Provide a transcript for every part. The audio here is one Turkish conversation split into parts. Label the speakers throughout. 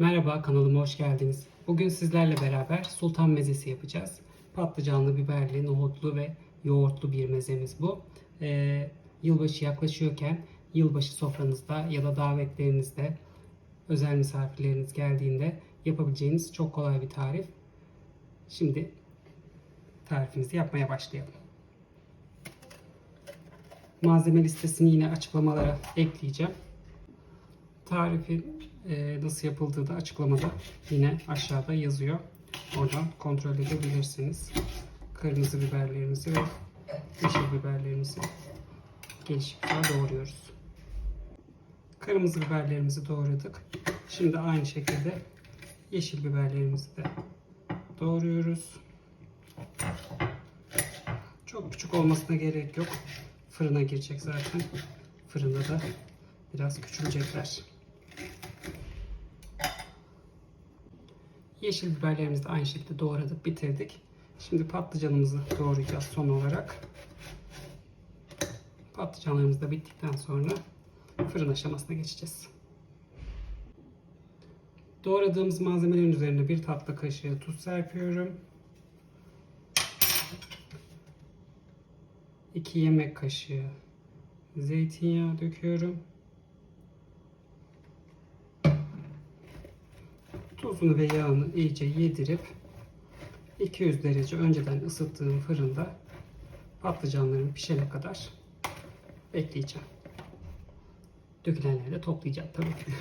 Speaker 1: Merhaba kanalıma hoş geldiniz. Bugün sizlerle beraber sultan mezesi yapacağız. Patlıcanlı, biberli, nohutlu ve yoğurtlu bir mezemiz bu. Ee, yılbaşı yaklaşıyorken yılbaşı sofranızda ya da davetlerinizde özel misafirleriniz geldiğinde yapabileceğiniz çok kolay bir tarif. Şimdi tarifimizi yapmaya başlayalım. Malzeme listesini yine açıklamalara ekleyeceğim. Tarifin e, nasıl yapıldığı da açıklamada yine aşağıda yazıyor. Oradan kontrol edebilirsiniz. Kırmızı biberlerimizi ve yeşil biberlerimizi gelişikler doğruyoruz. Kırmızı biberlerimizi doğradık. Şimdi aynı şekilde yeşil biberlerimizi de doğruyoruz. Çok küçük olmasına gerek yok. Fırına girecek zaten. Fırında da biraz küçülecekler. Yeşil biberlerimizi de aynı şekilde doğradık, bitirdik. Şimdi patlıcanımızı doğrayacağız son olarak. Patlıcanlarımız da bittikten sonra fırın aşamasına geçeceğiz. Doğradığımız malzemelerin üzerine bir tatlı kaşığı tuz serpiyorum. 2 yemek kaşığı zeytinyağı döküyorum. Tuzunu ve yağını iyice yedirip 200 derece önceden ısıttığım fırında patlıcanlarım pişene kadar bekleyeceğim. Dökülenleri de toplayacağım tabii ki.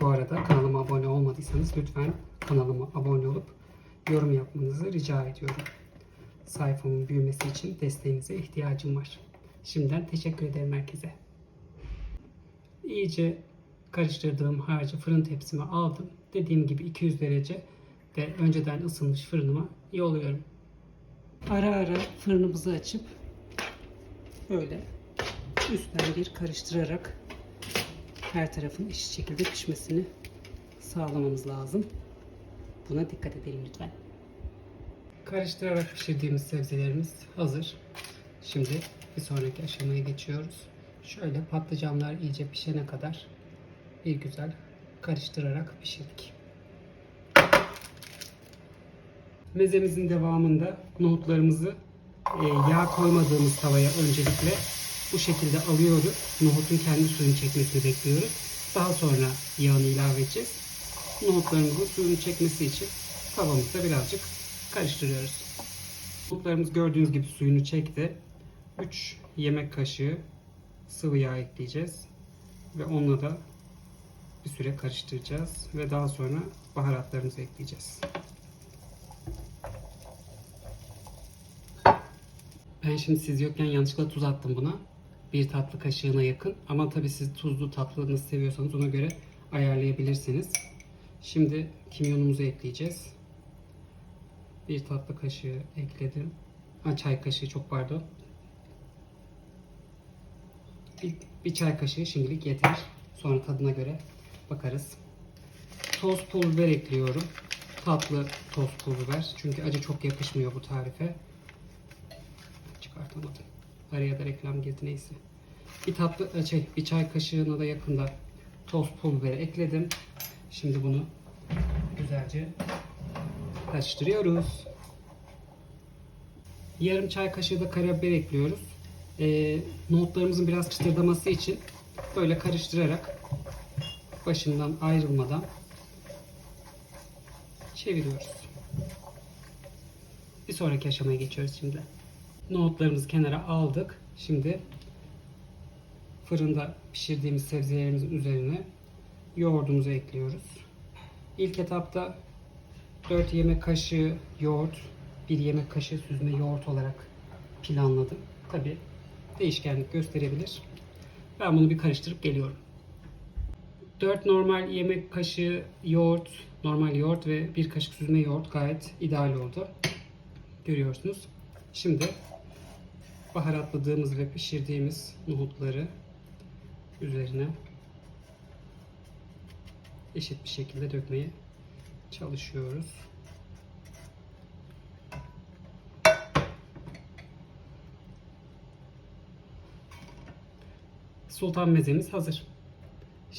Speaker 1: Bu arada kanalıma abone olmadıysanız lütfen kanalıma abone olup yorum yapmanızı rica ediyorum. Sayfamın büyümesi için desteğinize ihtiyacım var. Şimdiden teşekkür ederim herkese. İyice karıştırdığım harcı fırın tepsime aldım. Dediğim gibi 200 derece de önceden ısınmış fırınıma yolluyorum. Ara ara fırınımızı açıp böyle üstten bir karıştırarak her tarafın eşit şekilde pişmesini sağlamamız lazım. Buna dikkat edelim lütfen. Karıştırarak pişirdiğimiz sebzelerimiz hazır. Şimdi bir sonraki aşamaya geçiyoruz. Şöyle patlıcanlar iyice pişene kadar bir güzel karıştırarak pişirdik. Mezemizin devamında nohutlarımızı e, yağ koymadığımız tavaya öncelikle bu şekilde alıyoruz. Nohutun kendi suyunu çekmesini bekliyoruz. Daha sonra yağını ilave edeceğiz. Nohutlarımızın suyunu çekmesi için tavamızda birazcık karıştırıyoruz. Nohutlarımız gördüğünüz gibi suyunu çekti. 3 yemek kaşığı sıvı yağ ekleyeceğiz. Ve onunla da bir süre karıştıracağız. Ve daha sonra baharatlarımızı ekleyeceğiz. Ben şimdi siz yokken yanlışlıkla tuz attım buna. Bir tatlı kaşığına yakın. Ama tabii siz tuzlu tatlı seviyorsanız ona göre ayarlayabilirsiniz. Şimdi kimyonumuzu ekleyeceğiz. Bir tatlı kaşığı ekledim. Ha, çay kaşığı çok pardon. Bir, bir çay kaşığı şimdilik yeter. Sonra tadına göre bakarız. Toz pul biber ekliyorum. Tatlı toz pul biber. Çünkü acı çok yakışmıyor bu tarife. Çıkartamadım. Araya da reklam girdi neyse. Bir tatlı şey bir çay kaşığına da yakında toz pul biber ekledim. Şimdi bunu güzelce karıştırıyoruz. Yarım çay kaşığı da karabiber ekliyoruz. Ee, nohutlarımızın biraz çıtırdaması için böyle karıştırarak başından ayrılmadan çeviriyoruz. Bir sonraki aşamaya geçiyoruz şimdi. Nohutlarımızı kenara aldık. Şimdi fırında pişirdiğimiz sebzelerimizin üzerine yoğurdumuzu ekliyoruz. İlk etapta 4 yemek kaşığı yoğurt, 1 yemek kaşığı süzme yoğurt olarak planladım. Tabi değişkenlik gösterebilir. Ben bunu bir karıştırıp geliyorum. 4 normal yemek kaşığı yoğurt, normal yoğurt ve 1 kaşık süzme yoğurt gayet ideal oldu. Görüyorsunuz. Şimdi baharatladığımız ve pişirdiğimiz nohutları üzerine eşit bir şekilde dökmeye çalışıyoruz. Sultan mezemiz hazır.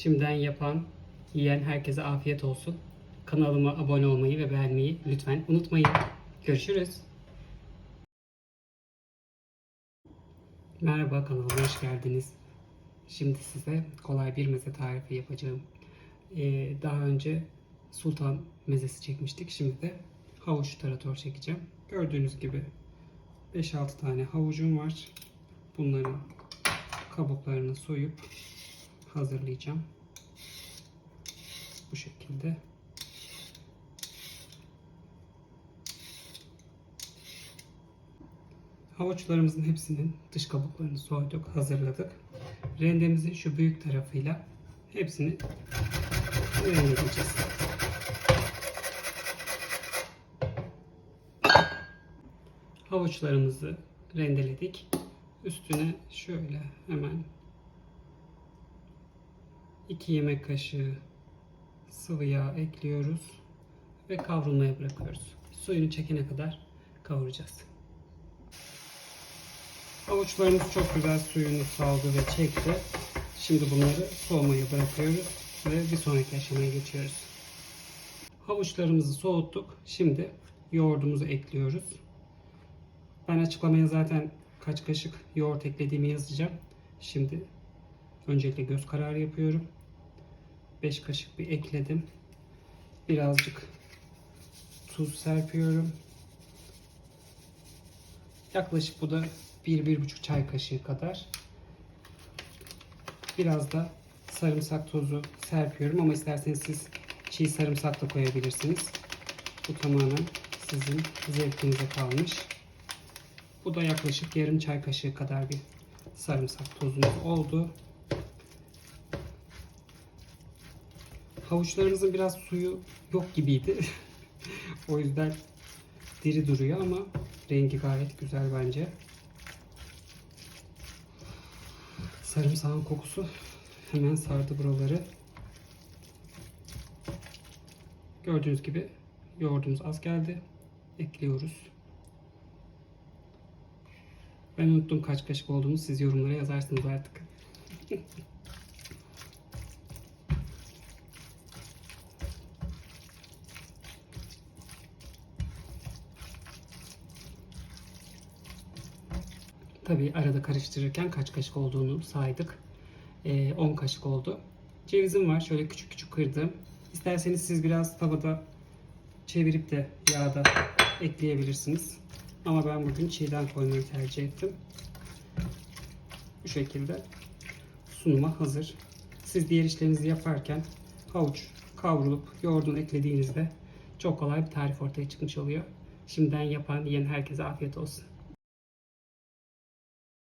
Speaker 1: Şimdiden yapan Yiyen herkese afiyet olsun. Kanalıma abone olmayı ve beğenmeyi lütfen unutmayın. Görüşürüz. Merhaba kanalıma hoş geldiniz. Şimdi size kolay bir meze tarifi yapacağım. Ee, daha önce sultan mezesi çekmiştik. Şimdi de havuç tarator çekeceğim. Gördüğünüz gibi 5-6 tane havucum var. Bunların kabuklarını soyup hazırlayacağım. Bu şekilde. Havuçlarımızın hepsinin dış kabuklarını soyduk, hazırladık. Rendemizin şu büyük tarafıyla hepsini rendeleyeceğiz. Havuçlarımızı rendeledik. Üstüne şöyle hemen 2 yemek kaşığı sıvı yağ ekliyoruz ve kavrulmaya bırakıyoruz. Suyunu çekene kadar kavuracağız. Havuçlarımız çok güzel suyunu saldı ve çekti. Şimdi bunları soğumaya bırakıyoruz ve bir sonraki aşamaya geçiyoruz. Havuçlarımızı soğuttuk. Şimdi yoğurdumuzu ekliyoruz. Ben açıklamaya zaten kaç kaşık yoğurt eklediğimi yazacağım. Şimdi öncelikle göz kararı yapıyorum. 5 kaşık bir ekledim. Birazcık tuz serpiyorum. Yaklaşık bu da 1-1,5 çay kaşığı kadar. Biraz da sarımsak tozu serpiyorum ama isterseniz siz çiğ sarımsak da koyabilirsiniz. Bu tamamen sizin zevkinize kalmış. Bu da yaklaşık yarım çay kaşığı kadar bir sarımsak tozumuz oldu. Havuçlarımızın biraz suyu yok gibiydi. o yüzden diri duruyor ama rengi gayet güzel bence. Sarımsağın kokusu hemen sardı buraları. Gördüğünüz gibi yoğurdumuz az geldi. Ekliyoruz. Ben unuttum kaç kaşık olduğunu. Siz yorumlara yazarsınız artık. Tabii arada karıştırırken kaç kaşık olduğunu saydık. Ee, 10 kaşık oldu. Cevizim var. Şöyle küçük küçük kırdım. İsterseniz siz biraz tavada çevirip de yağda ekleyebilirsiniz. Ama ben bugün çiğden koymayı tercih ettim. Bu şekilde sunuma hazır. Siz diğer işlerinizi yaparken havuç kavrulup yoğurdunu eklediğinizde çok kolay bir tarif ortaya çıkmış oluyor. Şimdiden yapan, yiyen herkese afiyet olsun.